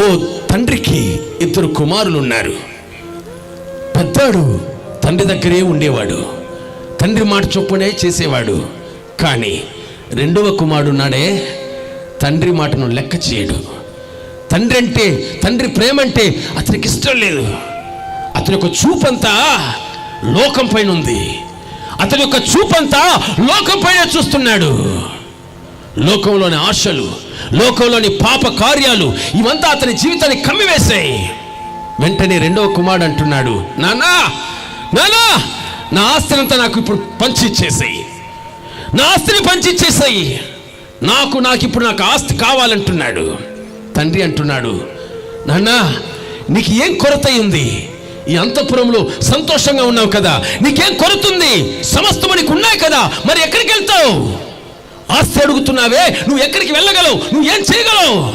ఓ తండ్రికి ఇద్దరు కుమారులు ఉన్నారు పెద్దాడు తండ్రి దగ్గరే ఉండేవాడు. తండ్రి మాట చొప్పునే చేసేవాడు. కానీ రెండవ కుమారుడున్నాడే తండ్రి మాటను లెక్క చేయడు. తండ్రి అంటే తండ్రి ప్రేమ అంటే అతనికి ఇష్టం లేదు. అతని యొక్క చూపంతా లోకం పైన ఉంది అతని యొక్క చూపంతా లోకం పైన చూస్తున్నాడు. లోకంలోని ఆశలు లోకంలోని పాప కార్యాలు ఇవంతా అతని జీవితాన్ని కమ్మివేశాయి. వెంటనే రెండవ కుమారుడు అంటున్నాడు నానా నానా నా ఆస్తినంతా నాకు ఇప్పుడు పంచి ఇచ్చేసాయి నా ఆస్తిని పంచి ఇచ్చేసాయి నాకు నాకు ఇప్పుడు నాకు ఆస్తి కావాలంటున్నాడు. తండ్రి అంటున్నాడు నాన్నా నీకు ఏం కొరత ఉంది ఈ అంతఃపురంలో సంతోషంగా ఉన్నావు కదా. నీకేం కొరతుంది సమస్తము నీకు ఉన్నాయి కదా. మరి ఎక్కడికి వెళ్తావు ఆస్తి అడుగుతున్నావే? నువ్వు ఎక్కడికి వెళ్ళగలవు? నువ్వు ఏం చేయగలవు?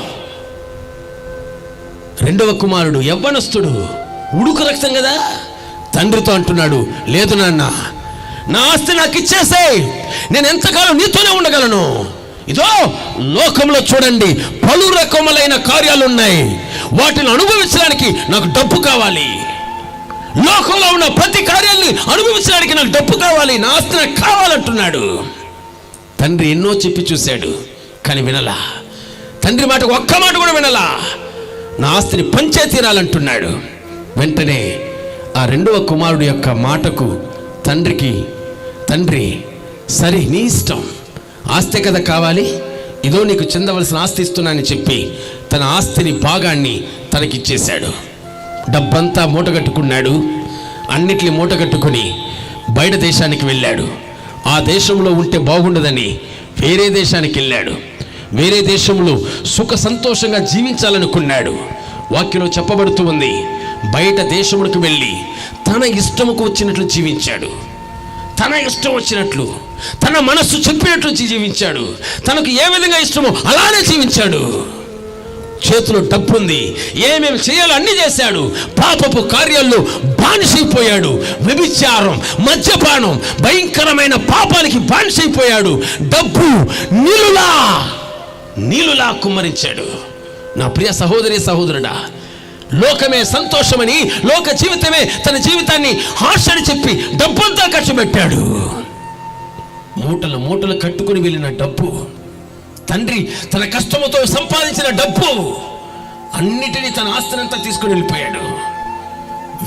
రెండవ కుమారుడు యవ్వనస్తుడు. ఉడుకు రక్తం కదా? తండ్రితో అంటున్నాడు లేదు నాన్న నా ఆస్తి నాకు ఇచ్చేసాయి. నేను ఎంతకాలం నీతోనే ఉండగలను? ఇదో లోకంలో చూడండి పలు రకములైన కార్యాలు ఉన్నాయి వాటిని అనుభవించడానికి నాకు డబ్బు కావాలి. లోకంలో ఉన్న ప్రతి కార్యాన్ని అనుభవించడానికి నాకు డబ్బు కావాలి. నా ఆస్తి నాకు కావాలంటున్నాడు. తండ్రి ఎన్నో చెప్పి చూశాడు కానీ వినలా. తండ్రి మాట ఒక్క మాట కూడా వినలా. నా ఆస్తిని పంచే తీరాలంటున్నాడు. వెంటనే ఆ రెండవ కుమారుడు యొక్క మాటకు తండ్రికి తండ్రి సరే నీ ఇష్టం. ఆస్తి కదా కావాలి. ఇదో నీకు చెందవలసిన ఆస్తి ఇస్తున్నానని చెప్పి తన ఆస్తిని భాగాన్ని తనకిచ్చేశాడు. డబ్బంతా మూటగట్టుకున్నాడు. అన్నిటిని మూటగట్టుకుని బయట దేశానికి వెళ్ళాడు. ఆ దేశంలో ఉంటే బాగుండదని వేరే దేశానికి వెళ్ళాడు. వేరే దేశంలో సుఖ సంతోషంగా జీవించాలనుకున్నాడు. వాక్యలో చెప్పబడుతూ ఉంది బయట దేశములకు వెళ్ళి తన ఇష్టముకు వచ్చినట్లు జీవించాడు. తన ఇష్టం వచ్చినట్లు తన మనస్సు చెప్పినట్లు జీవించాడు. తనకు ఏ విధంగా ఇష్టమో అలానే జీవించాడు. చేతిలో డబ్బుంది. ఏమేమి చేయాలో అన్ని చేశాడు. పాపపు కార్యాల్లో బానిసైపోయాడు. వ్యభిచారం మద్యపానం భయంకరమైన పాపానికి బానిసైపోయాడు. డబ్బు నీలులా నీలులా కుమ్మరించాడు. నా ప్రియ సహోదరి సహోదరుడా లోకమే సంతోషమని లోక జీవితమే తన జీవితాన్ని హార్షని చెప్పి డబ్బంతా ఖర్చు పెట్టాడు మూటలు మూటలు కట్టుకుని వెళ్ళిన డబ్బు తండ్రి తన కష్టముతో సంపాదించిన డబ్బు అన్నిటినీ తన ఆస్తినంతా తీసుకుని వెళ్ళిపోయాడు.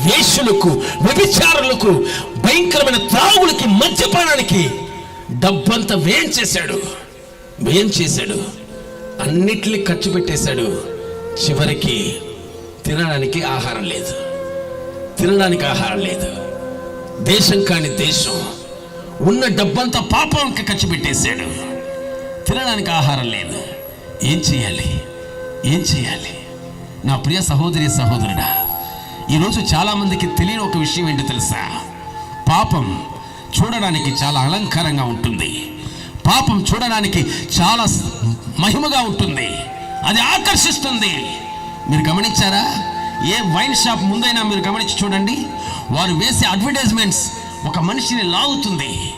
వేషులకు వ్యభిచారులకు భయంకరమైన త్రాగులకి మద్యపానానికి డబ్బంతా వ్యయం చేశాడు. వ్యయం చేశాడు. అన్నిటినీ ఖర్చు పెట్టేశాడు. చివరికి తినడానికి ఆహారం లేదు. తినడానికి ఆహారం లేదు. దేశం కాని దేశం. ఉన్న డబ్బంతా పాపంకి ఖర్చు పెట్టేశాడు. తినడానికి ఆహారం లేదు. ఏం చేయాలి? ఏం చేయాలి? నా ప్రియ సహోదరి సహోదరుడా ఈరోజు చాలామందికి తెలియని ఒక విషయం ఏంటో తెలుసా? పాపం చూడడానికి చాలా అలంకారంగా ఉంటుంది. పాపం చూడడానికి చాలా మహిమగా ఉంటుంది. అది ఆకర్షిస్తుంది. మీరు గమనించారా? ఏ వైన్ షాప్ ముందైనా మీరు గమనించి చూడండి. వారు వేసే అడ్వర్టైజ్మెంట్స్ ఒక మనిషిని లాగుతుంది.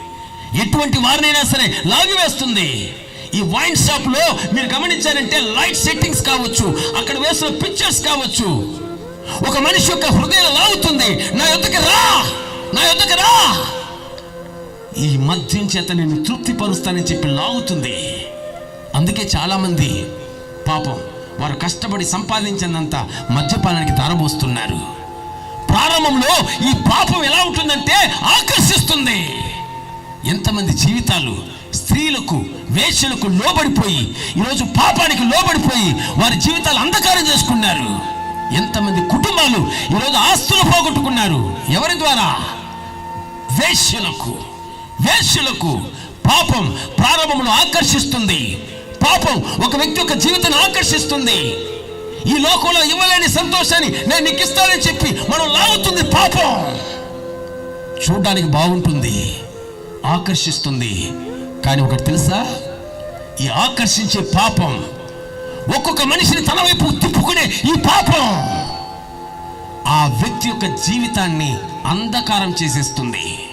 ఎటువంటి వారినైనా సరే లాగివేస్తుంది ఈ వైన్ షాప్లో మీరు గమనించారంటే లైట్ సెట్టింగ్స్ కావచ్చు అక్కడ వేసిన పిక్చర్స్ కావచ్చు. ఒక మనిషి యొక్క హృదయం లాగుతుంది నా యొక్కకి రా! నా యొక్కకి రా! ఈ మద్యం చేత నేను తృప్తిపరుస్తానని చెప్పి లాగుతుంది. అందుకే చాలామంది పాపం వారు కష్టపడి సంపాదించినంత మద్యపానానికి తారబోస్తున్నారు. ప్రారంభంలో ఈ పాపం ఎలా ఉంటుందంటే ఆకర్షిస్తుంది. ఎంతమంది జీవితాలు స్త్రీలకు వేశ్యలకు లోబడిపోయి ఈరోజు పాపానికి లోబడిపోయి వారి జీవితాలు అంధకారం చేసుకున్నారు. ఎంతమంది కుటుంబాలు ఈరోజు ఆస్తులు పోగొట్టుకున్నారు. ఎవరి ద్వారా? వేశ్యలకు. వేశ్యలకు పాపం ప్రారంభంలో ఆకర్షిస్తుంది. పాపం ఒక వ్యక్తి యొక్క జీవితాన్ని ఆకర్షిస్తుంది. ఈ లోకంలో ఇవ్వలేని సంతోషాన్ని నేను నీకు ఇస్తానని చెప్పి మనం లాగుతుంది పాపం. చూడడానికి బాగుంటుంది ఆకర్షిస్తుంది. కానీ ఒకటి తెలుసా? ఈ ఆకర్షించే పాపం ఒక్కొక్క మనిషిని తన వైపు తిప్పుకునే ఈ పాపం ఆ వ్యక్తి యొక్క జీవితాన్ని అంధకారం చేసేస్తుంది.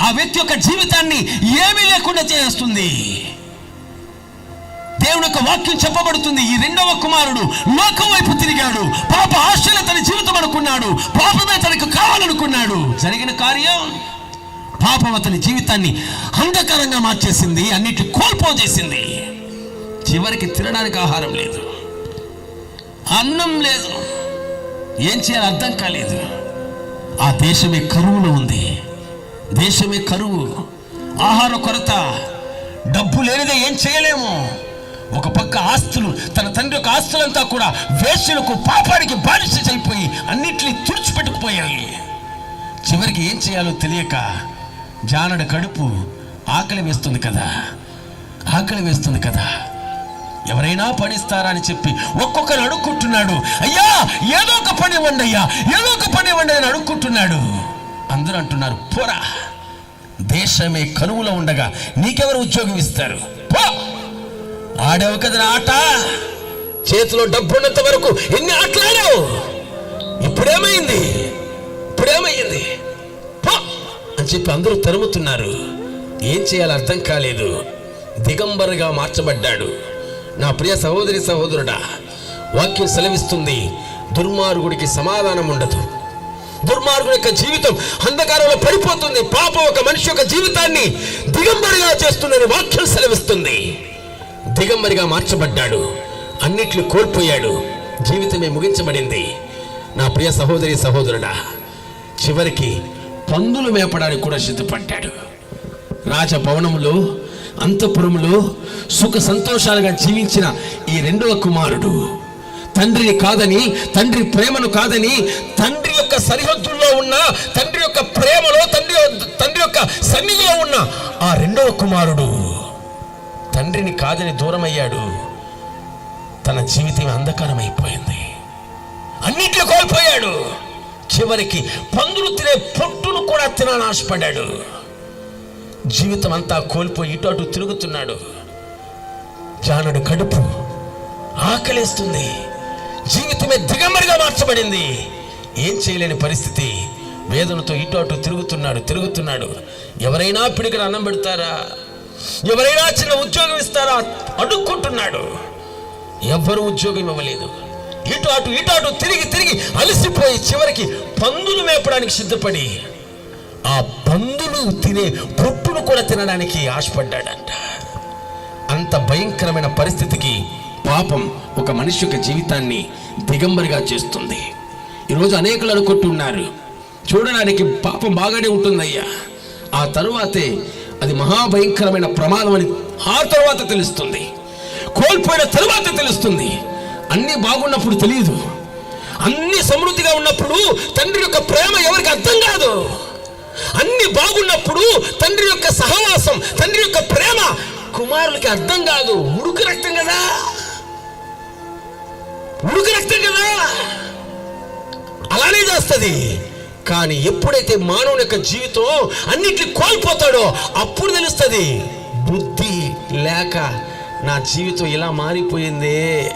ఆ వ్యక్తి యొక్క జీవితాన్ని ఏమీ లేకుండా చేస్తుంది దేవుని యొక్క వాక్యం చెప్పబడుతుంది ఈ రెండవ కుమారుడు లోకం వైపు తిరిగాడు. పాప ఆశలు తన జీవితం అనుకున్నాడు. పాపమే తనకు కావాలనుకున్నాడు. జరిగిన కార్యం పాపం అతని జీవితాన్ని అంధకారంగా మార్చేసింది అన్నిటి కోల్పోజేసింది. చివరికి తినడానికి ఆహారం లేదు. అన్నం లేదు. ఏం చేయాలో అర్థం కాలేదు. ఆ దేశమే కరువులో ఉంది. దేశమే కరువు. ఆహార కొరత. డబ్బు లేనిదే ఏం చేయలేము. ఒక పక్క ఆస్తులు తన తండ్రి యొక్క ఆస్తులంతా కూడా వేశ్యలకు పాపానికి బానిస అయిపోయి అన్నిటినీ తుడిచిపెట్టుకుపోయాయి. చివరికి ఏం చేయాలో తెలియక జానడు కడుపు ఆకలి వేస్తుంది కదా. ఆకలి వేస్తుంది కదా. ఎవరైనా పనిస్తారా అని చెప్పి ఒక్కొక్కరు అడుక్కుంటున్నాడు. అయ్యా ఏదో ఒక పని ఇవ్వండి అయ్యా ఏదో ఒక పని ఇవ్వండి అని అడుక్కుంటున్నాడు. అందరూ అంటున్నారు పోరా దేశమే కరువులో ఉండగా నీకెవరు ఉద్యోగం ఇస్తారు? పో. ఆడావు కదా ఆట? చేతిలో డబ్బున్నంత వరకు ఎన్ని ఆటలాడావు? ఇప్పుడేమైంది? ఇప్పుడేమైంది? అని చెప్పి అందరూ తరుముతున్నారు. ఏం చేయాలో అర్థం కాలేదు. దిగంబరుగా మార్చబడ్డాడు. నా ప్రియ సహోదరి సహోదరుడా వాక్యం సెలవిస్తుంది దుర్మార్గుడికి సమాధానం ఉండదు. దుర్మార్గుడి యొక్క జీవితం అంధకారంలో పడిపోతుంది. పాపం ఒక మనిషి యొక్క జీవితాన్ని దిగంబరిగా చేస్తుందని వాక్యం సెలవిస్తుంది. దిగంబరిగా మార్చబడ్డాడు. అన్నిట్లు కోల్పోయాడు. జీవితమే ముగించబడింది. నా ప్రియ సహోదరి సహోదరుడా చివరికి పందులు మేపడానికి కూడా సిద్ధపడ్డాడు. రాజభవనములో అంతఃపురములో సుఖ సంతోషాలుగా జీవించిన ఈ రెండవ కుమారుడు. తండ్రిని కాదని తండ్రి ప్రేమను కాదని తండ్రి యొక్క సరిహద్దుల్లో ఉన్న తండ్రి యొక్క ప్రేమలో తండ్రి తండ్రి యొక్క సన్నిధిలో ఉన్న ఆ రెండవ కుమారుడు తండ్రిని కాదని దూరమయ్యాడు. తన జీవితం అంధకారమైపోయింది. అన్నిట్లో కోల్పోయాడు. చివరికి పందులు తినే పొట్టును కూడా తినాలని ఆశపడ్డాడు. జీవితం అంతా కోల్పోయి ఇటు అటు తిరుగుతున్నాడు. జానుడు కడుపు ఆకలేస్తుంది. జీవితమే దిగంబరిగా మార్చబడింది. ఏం చేయలేని పరిస్థితి. వేదనతో ఇటు అటు తిరుగుతున్నాడు తిరుగుతున్నాడు. ఎవరైనా పిడికడ అన్నం పెడతారా? ఎవరైనా చిన్న ఉద్యోగం ఇస్తారా? అడుక్కుంటున్నాడు. ఎవ్వరు ఉద్యోగం ఇవ్వలేదు. ఇటు అటు ఇటు అటు తిరిగి తిరిగి అలసిపోయి చివరికి పందులు మేపడానికి సిద్ధపడి ఆ పందులు తినే పొట్టును కూడా తినడానికి ఆశపడ్డాడంట. అంత భయంకరమైన పరిస్థితికి పాపం ఒక మనిషి యొక్క జీవితాన్ని దిగంబరిగా చేస్తుంది. ఈరోజు అనేకులు అనుకుంటున్నారు చూడడానికి పాపం బాగానే ఉంటుందయ్యా. ఆ తరువాతే అది మహాభయంకరమైన ప్రమాదం అని ఆ తర్వాత తెలుస్తుంది. కోల్పోయిన తరువాత తెలుస్తుంది. అన్నీ బాగున్నప్పుడు తెలియదు అన్ని సమృద్ధిగా ఉన్నప్పుడు తండ్రి యొక్క ప్రేమ ఎవరికి అర్థం కాదు. అన్ని బాగున్నప్పుడు తండ్రి యొక్క సహవాసం తండ్రి యొక్క ప్రేమ కుమారులకి అర్థం కాదు. ఉడుకు రక్తం కదా. ఉడుకు రక్తం కదా. అలానే చేస్తుంది. కానీ ఎప్పుడైతే మానవుని యొక్క జీవితం అన్నిటిని కోల్పోతాడో అప్పుడు తెలుస్తుంది బుద్ధి లేక నా జీవితం ఇలా మారిపోయిందే.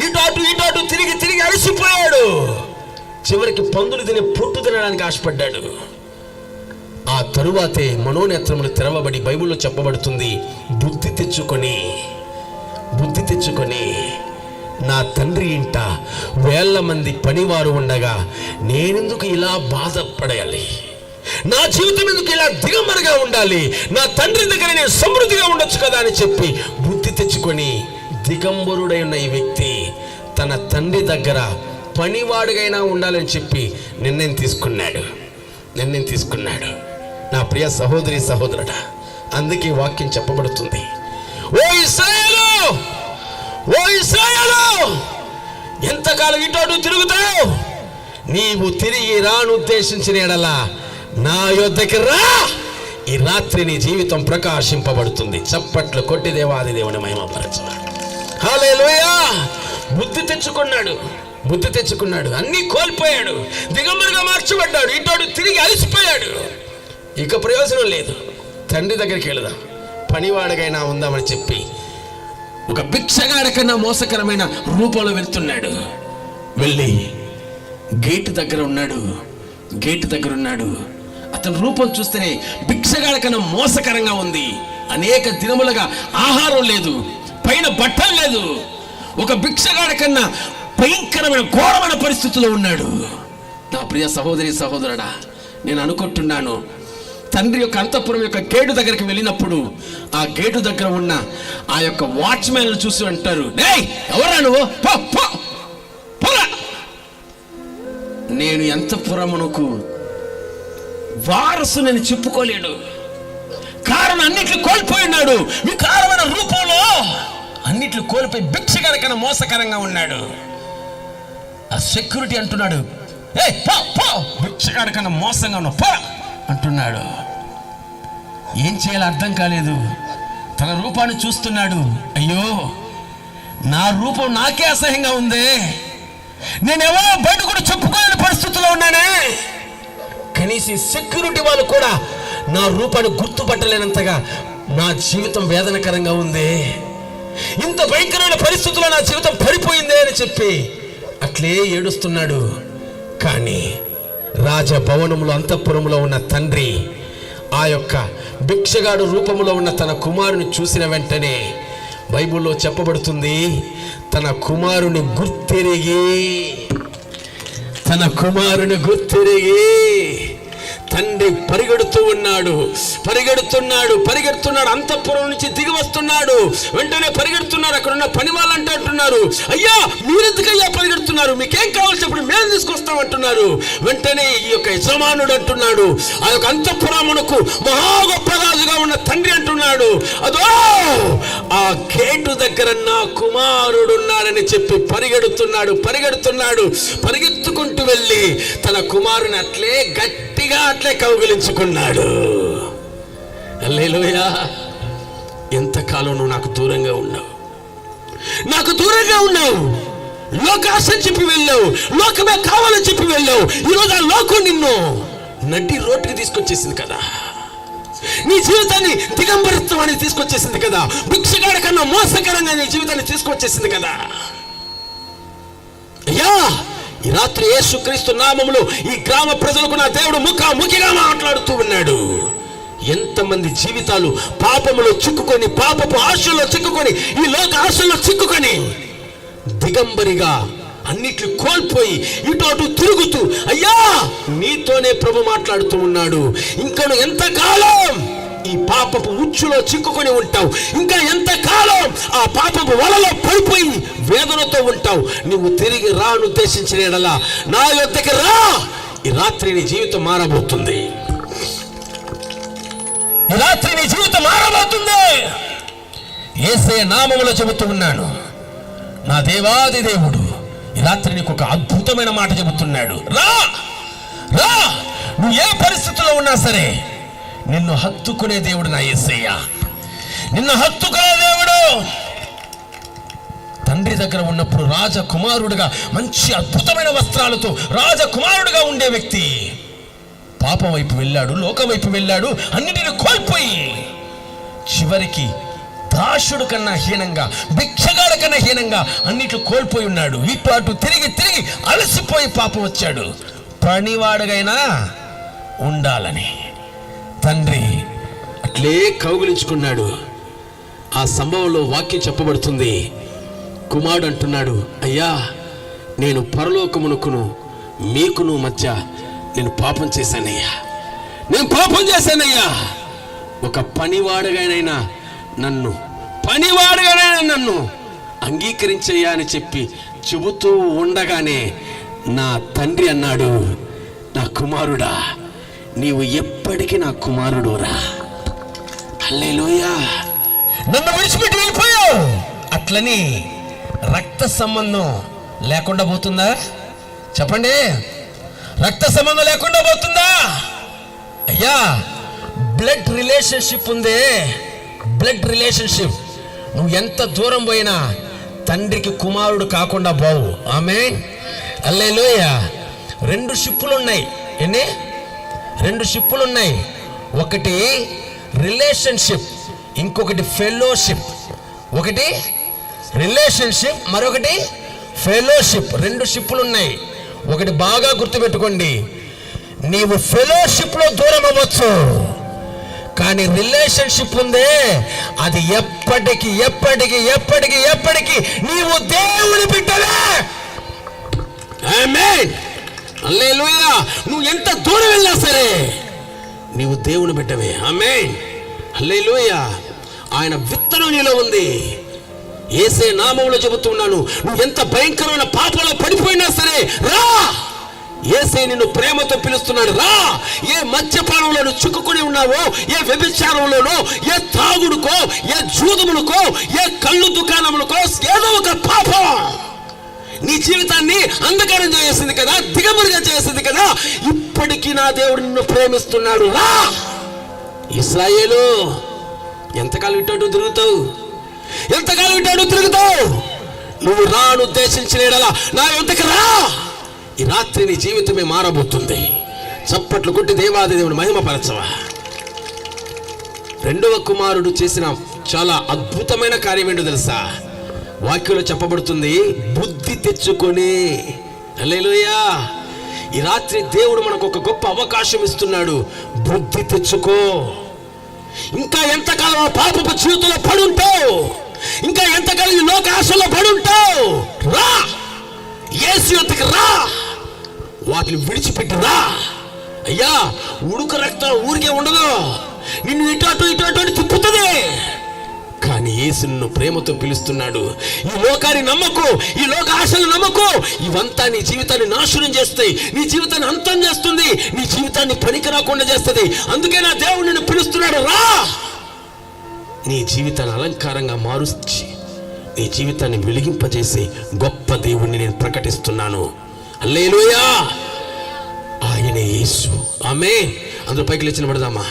ఇటు అటు ఇటు అటు తిరిగి తిరిగి అలసిపోయాడు. చివరికి పందులు తినే పొట్టు తినడానికి ఆశపడ్డాడు. ఆ తరువాతే మనోనేత్రములు తెరవబడి బైబిల్లో చెప్పబడుతుంది బుద్ధి తెచ్చుకొని బుద్ధి తెచ్చుకొని నా తండ్రి ఇంట వేల మంది పనివారు ఉండగా నేనెందుకు ఇలా బాధపడాలి నా జీవితం ఎందుకు ఇలా దిగమరగా ఉండాలి? నా తండ్రి దగ్గర నేను సమృద్ధిగా ఉండొచ్చు కదా అని చెప్పి బుద్ధి తెచ్చుకొని దిగంబరుడై ఉన్న ఈ వ్యక్తి తన తండ్రి దగ్గర పనివాడుగైనా ఉండాలని చెప్పి నిర్ణయం తీసుకున్నాడు. నిర్ణయం తీసుకున్నాడు. నా ప్రియ సహోదరి సహోదరుడా అందుకే వాక్యం చెప్పబడుతుంది. ఓ ఇస్రాయేలు ఓ ఇస్రాయేలు ఎంతకాలం ఇటు తిరుగుతావు? నీవు తిరిగి రాను ఉద్దేశించిన ఎడలా నా యొద్దకి రా! ఈ రాత్రి నీ జీవితం ప్రకాశింపబడుతుంది. చప్పట్లు కొట్టి దేవాది దేవుని మహిమపరచు. హాలేలుయా బుద్ధి తెచ్చుకున్నాడు బుద్ధి తెచ్చుకున్నాడు. అన్నీ కోల్పోయాడు. దిగంబరిగా మార్చబడ్డాడు. ఇటోడు తిరిగి అలసిపోయాడు. ఇక ప్రయోజనం లేదు. తండ్రి దగ్గరికి వెళదాం. పనివాడగైనా ఉందామని చెప్పి ఒక భిక్షగాడికన్నా మోసకరమైన రూపంలో వెళ్తున్నాడు. వెళ్ళి గేట్ దగ్గర ఉన్నాడు. గేట్ దగ్గర ఉన్నాడు. అతని రూపం చూస్తేనే భిక్షగాడికన్నా మోసకరంగా ఉంది. అనేక దినములుగా ఆహారం లేదు. పైన బట్టలు లేదు. ఒక భిక్షగాడి కన్నా భయంకరమైన ఘోరమైన పరిస్థితిలో ఉన్నాడు. నా ప్రియ సహోదరి సహోదరుడా నేను అనుకుంటున్నాను తండ్రి యొక్క అంతఃపురం యొక్క గేటు దగ్గరికి వెళ్ళినప్పుడు ఆ గేటు దగ్గర ఉన్న ఆ యొక్క వాచ్మెన్ చూసి అంటారు డేయ్ ఎవరా నువ్వు? పో పో నేను అంతఃపురమునకు వారసు నేను చెప్పుకోలేడు కారణం అన్నిట్లు కోల్పోయి ఉన్నాడు వికారమైన రూపంలో అన్నిట్లు కోల్పోయి భిక్షగరకన మోసకరంగా ఉన్నాడు. ఆ సెక్యూరిటీ అంటున్నాడు ఏ పో పో భిక్షగాడికన్నా మోసంగా ఉన్నావు పో! అంటున్నాడు. ఏం చేయాలో అర్థం కాలేదు. తన రూపాన్ని చూస్తున్నాడు. అయ్యో నా రూపం నాకే అసహ్యంగా ఉంది. నేనెవరో బయట కూడా చెప్పుకోలేని పరిస్థితిలో ఉన్నానే. కనీసం సెక్యూరిటీ వాళ్ళు కూడా నా రూపాన్ని గుర్తుపట్టలేనంతగా నా జీవితం వేదనకరంగా ఉంది. ఇంత భయంకరమైన పరిస్థితుల్లో నా జీవితం పడిపోయిందే అని చెప్పి అట్లే ఏడుస్తున్నాడు. కానీ రాజభవనంలో అంతఃపురంలో ఉన్న తండ్రి ఆ యొక్క భిక్షగాడు రూపంలో ఉన్న తన కుమారుని చూసిన వెంటనే బైబిల్లో చెప్పబడుతుంది తన కుమారుని గుర్తెరిగి తన కుమారుని గుర్తిరిగి. తండ్రి పరిగెడుతూ ఉన్నాడు. పరిగెడుతున్నాడు పరిగెడుతున్నాడు అంతఃపురం నుంచి దిగి వస్తున్నాడు. వెంటనే పరిగెడుతున్నారు అక్కడ ఉన్న పని వాళ్ళు అంటున్నారు. అయ్యా మీరెందుకయ్యా పరిగెడుతున్నారు? మీకేం కావాల్సినప్పుడు మేము తీసుకొస్తాం అంటున్నారు. వెంటనే ఈ యొక్క యజమానుడు అంటున్నాడు. ఆ యొక్క అంతఃపురమునకు మహా గొప్ప రాజుగా ఉన్న తండ్రి అంటున్నాడు. అదో ఆ గేటు దగ్గర నా కుమారుడు ఉన్నాడని చెప్పి పరిగెడుతున్నాడు పరిగెడుతున్నాడు. పరిగెత్తుకుంటూ వెళ్ళి తన కుమారుని అట్లే గట్టి గట్టిగా అట్లే కౌగిలించుకున్నాడు. లేలోయా ఎంతకాలం నువ్వు నాకు దూరంగా ఉన్నావు? నాకు దూరంగా ఉన్నావు. లోకాశని చెప్పి వెళ్ళావు. లోకమే కావాలని చెప్పి వెళ్ళావు. ఈరోజు ఆ లోకం నిన్ను నడ్డి రోడ్డుకి తీసుకొచ్చేసింది కదా. నీ జీవితాన్ని దిగంబరత్వాన్ని తీసుకొచ్చేసింది కదా. భిక్షగాడి కన్నా మోసకరంగా నీ జీవితాన్ని తీసుకొచ్చేసింది కదా. అయ్యా! ఈ రాత్రి యేసుక్రీస్తు నామములు ఈ గ్రామ ప్రజలకు నా దేవుడు ముఖాముఖిగా మాట్లాడుతూ ఉన్నాడు. ఎంతమంది జీవితాలు పాపములో చిక్కుకొని పాపపు ఆశల్లో చిక్కుకొని ఈ లోక ఆశల్లో చిక్కుకొని దిగంబరిగా అన్నిట్లు కోల్పోయి ఇటు అటు తిరుగుతూ అయ్యా నీతోనే ప్రభు మాట్లాడుతూ ఉన్నాడు. ఇంకను ఎంతకాలం ఈ పాపపు ఉచ్చులో చిక్కుకొని ఉంటావు. ఇంకా ఎంతకాలం ఆ పాపపు వలలో పడిపోయి వేదనతో ఉంటావు? నువ్వు తిరిగి రాను ఉద్దేశించిన ఎడలా. నా యొద్దకి రా! ఈ రాత్రి నీ జీవితం మారబోతుంది. ఈ రాత్రి నీ జీవితం మారబోతుంది. ఏసే నామములో చెబుతూ ఉన్నాను నా దేవాది దేవుడు ఈ రాత్రి నీకు ఒక అద్భుతమైన మాట చెబుతున్నాడు. రా! రా! నువ్వు ఏ పరిస్థితిలో ఉన్నా సరే నిన్ను హత్తుకునే దేవుడు నా ఎస్సయ్య నిన్ను హత్తుకునే దేవుడు. తండ్రి దగ్గర ఉన్నప్పుడు రాజకుమారుడుగా మంచి అద్భుతమైన వస్త్రాలతో రాజకుమారుడుగా ఉండే వ్యక్తి పాపం వైపు వెళ్ళాడు లోకం వైపు వెళ్ళాడు అన్నిటిని కోల్పోయి చివరికి దాసుడు కన్నా హీనంగా భిక్షగాడు కన్నా హీనంగా అన్నిట్లు కోల్పోయి ఉన్నాడు. ఇటు అటు తిరిగి తిరిగి అలసిపోయి పాపం వచ్చాడు. పనివాడుగైనా ఉండాలని. తండ్రి. అట్లే కౌగిలించుకున్నాడు. ఆ సంభవంలో వాక్యం చెప్పబడుతుంది. కుమారుడు అంటున్నాడు అయ్యా నేను పరలోకమునకును మీకును మధ్య నేను పాపం చేశానయ్యా. నేను పాపం చేశానయ్యా. ఒక పనివాడుగానైనా నన్ను పనివాడుగానైనా నన్ను అంగీకరించయ్యా అని చెప్పి చెబుతూ ఉండగానే నా తండ్రి అన్నాడు నా కుమారుడా. నీవు ఎప్పటికీ నా కుమారుడురా హల్లెలూయా. నన్ను విడిచిపెట్టి వెళ్ళిపోయావు. అట్లని రక్త సంబంధం లేకుండా పోతుందా? చెప్పండి. రక్త సంబంధం లేకుండా పోతుందా? అయ్యా బ్లడ్ రిలేషన్షిప్ ఉంది. బ్లడ్ రిలేషన్షిప్ నువ్వు ఎంత దూరం పోయినా తండ్రికి కుమారుడు కాకుండా బావు ఆమె అల్లేలోయ రెండు షిప్పులు ఉన్నాయి. ఎన్ని? రెండు షిప్పులు ఉన్నాయి ఒకటి రిలేషన్షిప్ ఇంకొకటి ఫెలోషిప్. ఒకటి రిలేషన్షిప్ మరొకటి ఫెలోషిప్. రెండు షిప్పులు ఉన్నాయి ఒకటి బాగా గుర్తుపెట్టుకోండి. నీవు ఫెలోషిప్లో దూరం అవ్వచ్చు కానీ రిలేషన్షిప్ ఉందే అది ఎప్పటికి ఎప్పటికి ఎప్పటికి ఎప్పటికి నీవు దేవుని బిడ్డవే. ఆమేన్ హల్లెలూయా. నువ్వు ఎంత దూరం వెళ్ళినా సరే నీవు దేవుని బిడ్డవే. ఆమేన్. హల్లెలూయా. ఆయన విత్తనం నీలో ఉంది. ఏసే నామంలో చెబుతున్నాను నువ్వు ఎంత భయంకరమైన పాపంలో పడిపోయినా సరే రా! ఏసే నిన్ను ప్రేమతో పిలుస్తున్నాడు రా! ఏ మద్యపానంలో నువ్వు చిక్కుకుని ఉన్నావో ఏ వ్యభిచారంలోనో ఏ తాగుడుకో ఏ జూదములకో ఏ కళ్ళు దుకాణములకో ఏదో ఒక పాపం! నీ జీవితాన్ని అంధకారం చేసింది కదా దిగమరుగా చేసింది కదా. ఇప్పటికీ నా దేవుడు నిన్ను ప్రేమిస్తున్నాడు. రా! ఇస్రాయేలు ఎంతకాలం ఇటు తిరుగుతావు? ఎంతకాలం ఇటు తిరుగుతావు? నువ్వు రాను ఉద్దేశించిన నా యొద్దకు రా! ఈ రాత్రి నీ జీవితమే మారబోతుంది. చప్పట్లు కొట్టి దేవాది దేవుడు మహిమపరచవా. రెండవ కుమారుడు చేసిన చాలా అద్భుతమైన కార్యం ఏంటో తెలుసా? వాక్యంలో చెప్పబడుతుంది బుద్ధి తెచ్చుకొని. హల్లెలూయా. ఈ రాత్రి దేవుడు మనకు ఒక గొప్ప అవకాశం ఇస్తున్నాడు. బుద్ధి తెచ్చుకో. ఇంకా ఎంతకాలం ఆ పాపపు జీవితంలో పడుంటావు? ఇంకా ఎంతకాలం ఈ లోక ఆశలో పడుంటావు? రా! ఏసు యొద్దకు రా! వాటిని విడిచిపెట్టి రా! అయ్యా ఉడుక రక్తం ఊరికే ఉండదు. నిన్ను ఇటు అటు ఇటు అటు అని యేసు నిన్ను ప్రేమతో పిలుస్తున్నాడు. ఈ లోకాన్ని నమ్మకు ఈ లోక ఆశలు నమ్మకు. ఇవంతా నీ జీవితాన్ని నాశనం చేస్తాయి. నీ జీవితాన్ని అంతం చేస్తుంది. నీ జీవితాన్ని పనికి రాకుండా చేస్తుంది. అందుకే నా దేవుడు నిన్ను పిలుస్తున్నాడు. రా! నీ జీవితాన్ని అలంకారంగా మారుచి నీ జీవితాన్ని వెలిగింపజేసే గొప్ప దేవుణ్ణి నేను ప్రకటిస్తున్నాను. అల్లేలుయా ఆయనే యేసు. ఆమె అందరూ పైకి లేచిన పడదామా